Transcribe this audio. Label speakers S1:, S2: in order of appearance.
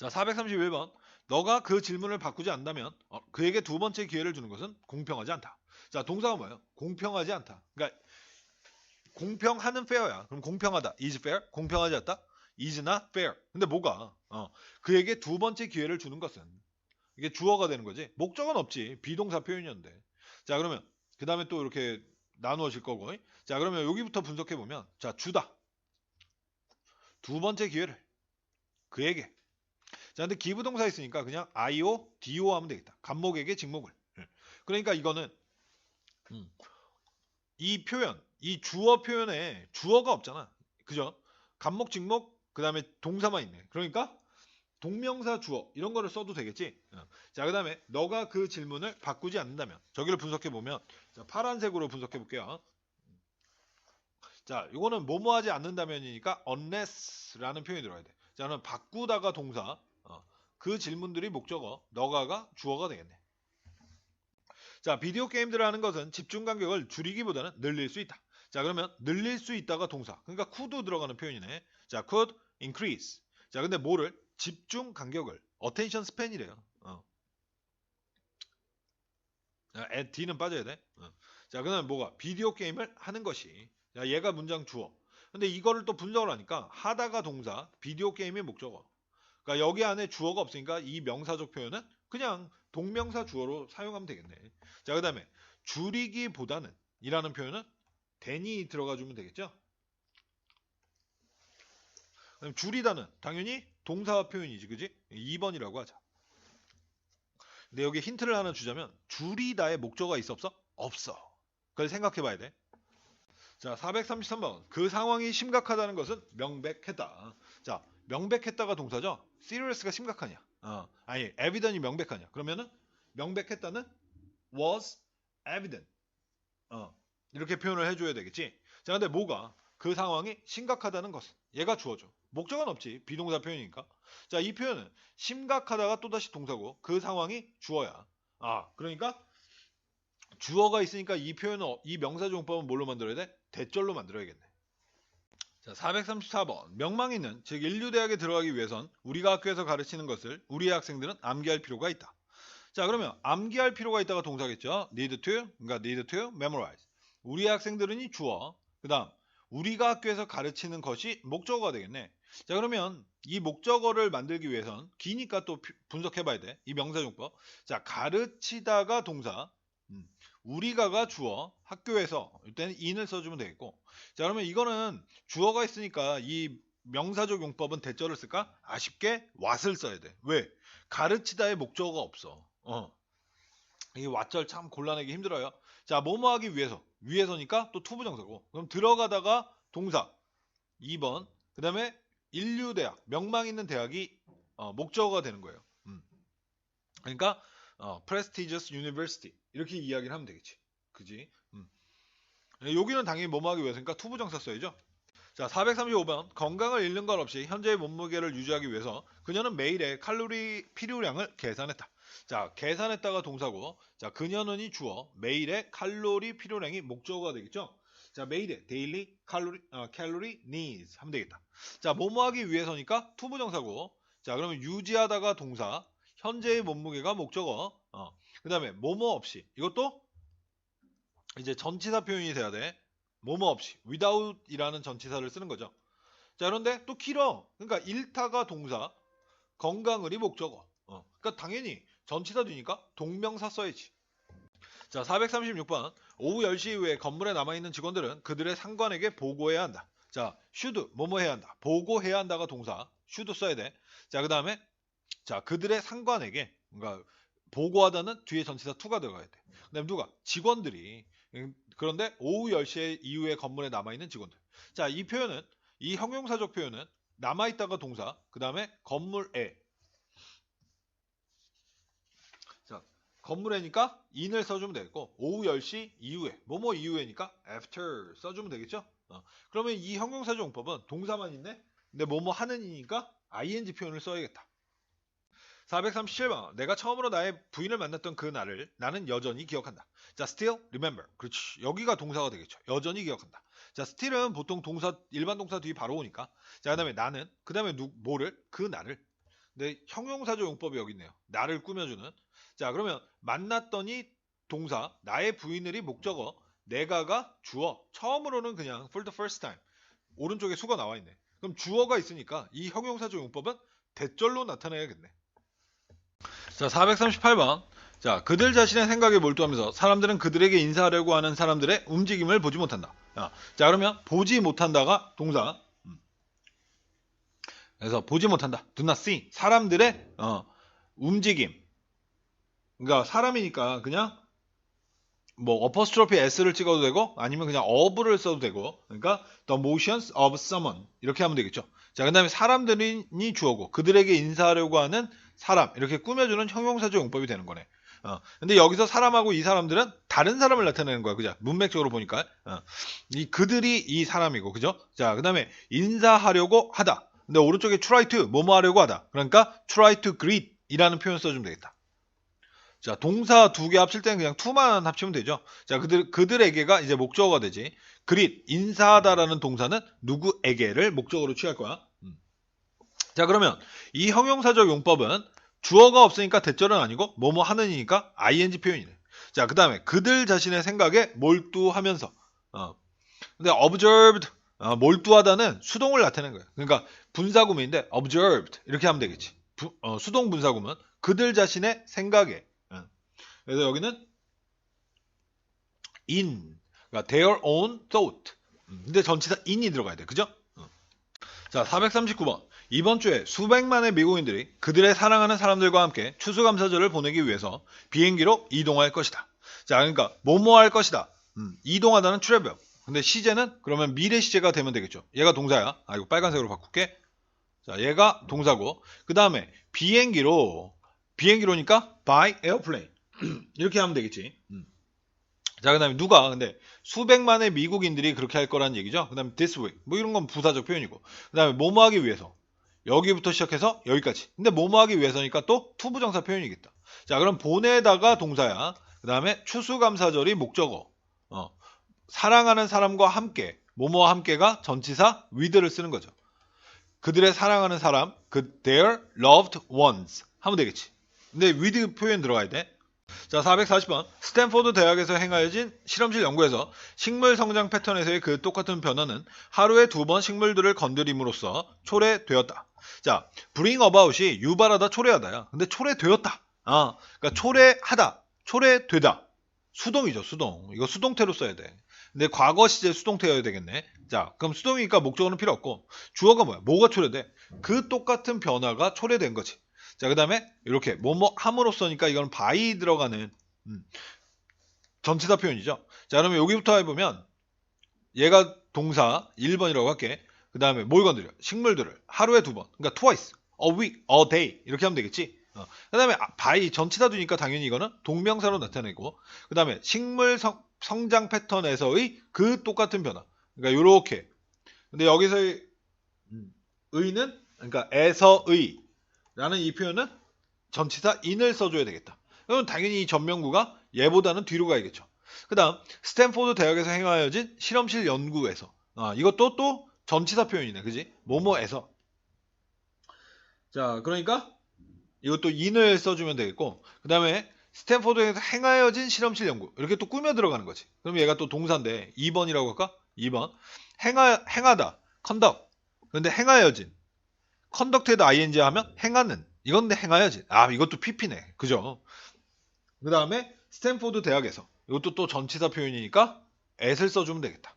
S1: 자, 431번. 너가 그 질문을 바꾸지 않는다면 어, 그에게 두 번째 기회를 주는 것은 공평하지 않다. 자, 동사가 뭐예요? 공평하지 않다. 그러니까 공평하는 fair야. 그럼 공평하다. is fair? 공평하지 않다? is not fair. 근데 뭐가? 어, 그에게 두 번째 기회를 주는 것은 이게 주어가 되는 거지. 목적은 없지. 비동사 표현이었는데. 자, 그러면 그 다음에 또 이렇게 나누어질 거고. 자, 그러면 여기부터 분석해 보면 자, 주다. 두 번째 기회를 그에게. 자, 근데 기부동사 있으니까 그냥 IO, DO 하면 되겠다. 간목에게 직목을. 예. 그러니까 이거는 음, 이 표현, 이 주어 표현에 주어가 없잖아. 그죠? 간목, 직목, 그 다음에 동사만 있네. 그러니까 동명사 주어 이런 거를 써도 되겠지. 어. 자, 그 다음에 너가 그 질문을 바꾸지 않는다면 저기를 분석해 보면 자, 파란색으로 분석해 볼게요. 자, 이거는 뭐뭐 하지 않는다면이니까 unless라는 표현이 들어야 돼. 자, 그럼 바꾸다가 동사, 어, 그 질문들이 목적어, 너가가 주어가 되겠네. 자, 비디오 게임들 하는 것은 집중 간격을 줄이기보다는 늘릴 수 있다. 자, 그러면 늘릴 수 있다가 동사. 그러니까 could 들어가는 표현이네. 자, could increase. 자, 근데 뭐를? 집중 간격을. attention span이래요. 어. 자, at D는 빠져야 돼. 어. 자, 그다음에 뭐가? 비디오 게임을 하는 것이. 자, 얘가 문장 주어. 근데 이거를 또 분석을 하니까 하다가 동사, 비디오 게임의 목적어. 그러니까 여기 안에 주어가 없으니까 이 명사적 표현은 그냥 동명사 주어로 사용하면 되겠네. 자, 그 다음에 줄이기보다는 이라는 표현은 than이 들어가 주면 되겠죠? 그럼 줄이다는 당연히 동사 표현이지, 그지? 2번이라고 하자. 근데 여기 힌트를 하나 주자면 줄이다의 목적어가 있어 없어? 없어. 그걸 생각해 봐야 돼. 자, 433번. 그 상황이 심각하다는 것은 명백했다. 자, 명백했다가 동사죠? serious가 심각하냐? 어, 아니, evident이 명백하냐? 그러면은 명백했다는 was evident. 어, 이렇게 표현을 해줘야 되겠지. 자, 근데 뭐가 그 상황이 심각하다는 것은 얘가 주어져. 목적은 없지. 비동사 표현이니까. 자, 이 표현은 심각하다가 또다시 동사고 그 상황이 주어야. 아, 그러니까 주어가 있으니까 이 표현은 이 명사종법은 뭘로 만들어야 돼? 대절로 만들어야겠네. 자, 434번. 명망 있는 즉 인류대학에 들어가기 위해선 우리가 학교에서 가르치는 것을 우리 학생들은 암기할 필요가 있다. 자, 그러면 암기할 필요가 있다가 동사겠죠. need to, 그러니까 need to memorize. 우리 학생들은 이 주어. 그다음 우리가 학교에서 가르치는 것이 목적어가 되겠네. 자, 그러면 이 목적어를 만들기 위해선 기니까 또 분석해 봐야 돼. 이 명사용법. 자, 가르치다가 동사. 음, 우리가가 주어, 학교에서 이때는 in을 써주면 되겠고. 자, 그러면 이거는 주어가 있으니까 이 명사적 용법은 대절을 쓸까? 아쉽게 what을 써야 돼. 왜? 가르치다의 목적어가 없어. 어. 이 왓절 참 곤란하기 힘들어요. 자, 뭐뭐 하기 위해서. 위해서니까 또 투부정사고. 그럼 들어가다가 동사. 2번. 그 다음에 인류대학. 명망 있는 대학이 어, 목적어가 되는 거예요. 음. 그러니까 어, prestigious university. 이렇게 이야기를 하면 되겠지. 그지? 음. 여기는 당연히 뭐뭐 하기 위해서니까 투부정사 써야죠. 자, 435번. 건강을 잃는 것 없이 현재의 몸무게를 유지하기 위해서 그녀는 매일의 칼로리 필요량을 계산했다. 자, 계산했다가 동사고, 자, 그녀는이 주어, 매일의 칼로리 필요량이 목적어가 되겠죠? 자, 매일의 daily 칼로리, 어, calorie needs 하면 되겠다. 자, 뭐뭐 하기 위해서니까 투부정사고, 자, 그러면 유지하다가 동사, 현재의 몸무게가 목적어, 어, 그 다음에 뭐뭐 없이, 이것도 이제 전치사 표현이 돼야 돼. 뭐뭐 없이, without 이라는 전치사를 쓰는 거죠. 자, 그런데 또 길어. 그러니까 일타가 동사, 건강을이 목적어. 어, 그러니까 당연히 전치사 뒤니까 동명사 써야지. 자, 436번. 오후 10시 이후에 건물에 남아있는 직원들은 그들의 상관에게 보고해야 한다. 자, should, 뭐뭐 해야 한다. 보고해야 한다가 동사, should 써야 돼. 자, 그 다음에, 자, 그들의 상관에게, 그러니까, 보고하다는 뒤에 전치사 to가 들어가야 돼. 그 다음에 누가? 직원들이. 그런데 오후 10시 이후에 건물에 남아 있는 직원들. 자, 이 표현은, 이 형용사적 표현은 남아 있다가 동사, 그 다음에 건물에, 건물에니까 in을 써주면 되겠고 오후 10시 이후에 뭐뭐 이후에니까 after 써주면 되겠죠 어, 그러면 이 형용사 용법은 동사만 있네 근데 뭐뭐 하는 이니까 ing 표현을 써야겠다 437번 내가 처음으로 나의 부인을 만났던 그 날을 나는 여전히 기억한다 자 still remember 그렇지 여기가 동사가 되겠죠 여전히 기억한다 자 still은 보통 동사 일반 동사 뒤 바로 오니까 자 그 다음에 나는 그 다음에 뭐를 그 날을 근데 형용사조 용법이 여기 있네요. 나를 꾸며주는. 자, 그러면 만났더니 동사, 나의 부인을이 목적어, 내가가 주어. 처음으로는 그냥 for the first time. 오른쪽에 수가 나와 있네. 그럼 주어가 있으니까 이 형용사조 용법은 대절로 나타내야겠네. 자, 438번. 자, 그들 자신의 생각에 몰두하면서 사람들은 그들에게 인사하려고 하는 사람들의 움직임을 보지 못한다. 자, 자, 그러면 보지 못한다가 동사. 음. 그래서 보지 못한다. do not see. 사람들의 어, 움직임. 그러니까 사람이니까 그냥 뭐 어퍼스트로피 s를 찍어도 되고 아니면 그냥 of를 써도 되고 그러니까 the motions of someone 이렇게 하면 되겠죠. 자, 그 다음에 사람들이 주어고 그들에게 인사하려고 하는 사람 이렇게 꾸며주는 형용사조 용법이 되는 거네. 어, 근데 여기서 사람하고 이 사람들은 다른 사람을 나타내는 거야, 그죠? 문맥적으로 보니까 어, 이 그들이 이 사람이고, 그죠? 자, 그 다음에 인사하려고 하다. 근데 오른쪽에 try to 뭐뭐 하려고 하다. 그러니까 try to greet 이라는 표현 써주면 되겠다. 자, 동사 두 개 합칠 때는 그냥 to만 합치면 되죠. 자, 그들 그들에게가 이제 목적어가 되지. greet 인사하다라는 동사는 누구에게를 목적어로 취할 거야. 음. 자, 그러면 이 형용사적 용법은 주어가 없으니까 대절은 아니고 뭐뭐 하는이니까 ing 표현이네. 자, 그 다음에 그들 자신의 생각에 몰두하면서. 어. 근데 observed 어, 몰두하다는 수동을 나타내는 거예요. 그러니까 분사구문인데 observed 이렇게 하면 되겠지. 부, 어, 수동 분사구문 그들 자신의 생각에. 어. 그래서 여기는 in 그러니까 their own thought. 음, 근데 전치사 in이 들어가야 돼. 그죠? 어. 자, 439번. 이번 주에 수백만의 미국인들이 그들의 사랑하는 사람들과 함께 추수감사절을 보내기 위해서 비행기로 이동할 것이다. 자, 그러니까 뭐뭐 할 것이다. 음, 이동하다는 트래블. 근데 시제는 그러면 미래 시제가 되면 되겠죠. 얘가 동사야. 아, 이거 빨간색으로 바꿀게. 자, 얘가 동사고. 그 다음에 비행기로, 비행기로니까 by airplane. 이렇게 하면 되겠지. 음. 자, 그 다음에 누가, 근데 수백만의 미국인들이 그렇게 할 거라는 얘기죠. 그 다음에 this week. 뭐 이런 건 부사적 표현이고. 그 다음에 뭐뭐 하기 위해서. 여기부터 시작해서 여기까지. 근데 뭐뭐 하기 위해서니까 또 투부정사 표현이겠다. 자, 그럼 보내다가 동사야. 그 다음에 추수감사절이 목적어. 어. 사랑하는 사람과 함께. 뭐뭐와 함께가 전치사 with를 쓰는 거죠. 그들의 사랑하는 사람, 그 their loved ones 하면 되겠지. 근데 with 표현 들어가야 돼. 자, 440번. 스탠포드 대학에서 행하여진 실험실 연구에서 식물 성장 패턴에서의 그 똑같은 변화는 하루에 두 번 식물들을 건드림으로써 초래되었다. 자, bring about이 유발하다, 초래하다야. 근데 초래되었다. 아, 그러니까 초래하다, 초래되다. 수동이죠, 수동. 이거 수동태로 써야 돼. 근데 과거 시제 수동태여야 되겠네. 자, 그럼 수동이니까 목적어는 필요 없고 주어가 뭐야? 뭐가 초래돼? 그 똑같은 변화가 초래된 거지. 자, 그 다음에 이렇게 뭐뭐 함으로써니까 이건 by 들어가는 음, 전치사 표현이죠. 자, 그러면 여기부터 해보면 얘가 동사 1번이라고 할게. 그 다음에 뭘 건드려? 식물들을 하루에 두 번. 그러니까 twice, a week, a day 이렇게 하면 되겠지. 어. 그 다음에 by 전치사 두니까 당연히 이거는 동명사로 나타내고 그 다음에 식물 성, 성장 패턴에서의 그 똑같은 변화. 그러니까 요렇게. 근데 여기서의 의는 그러니까 에서의 라는 이 표현은 전치사 in을 써줘야 되겠다. 그럼 당연히 이 전명구가 얘보다는 뒤로 가야겠죠. 그 다음 스탠포드 대학에서 행하여진 실험실 연구에서 아, 이것도 또 전치사 표현이네. 그지? 뭐뭐에서 자 그러니까 이것도 in을 써주면 되겠고 그 다음에 스탠포드에서 행하여진 실험실 연구 이렇게 또 꾸며 들어가는 거지. 그럼 얘가 또 동사인데 2번이라고 할까? 2번 행하, 행하다 conduct 근데 행하여진 컨덕트에다 ing 하면 행하는 이건 데 행하여진 아 이것도 pp네 그죠? 그 다음에 스탠포드 대학에서 이것도 또 전치사 표현이니까 at을 써주면 되겠다.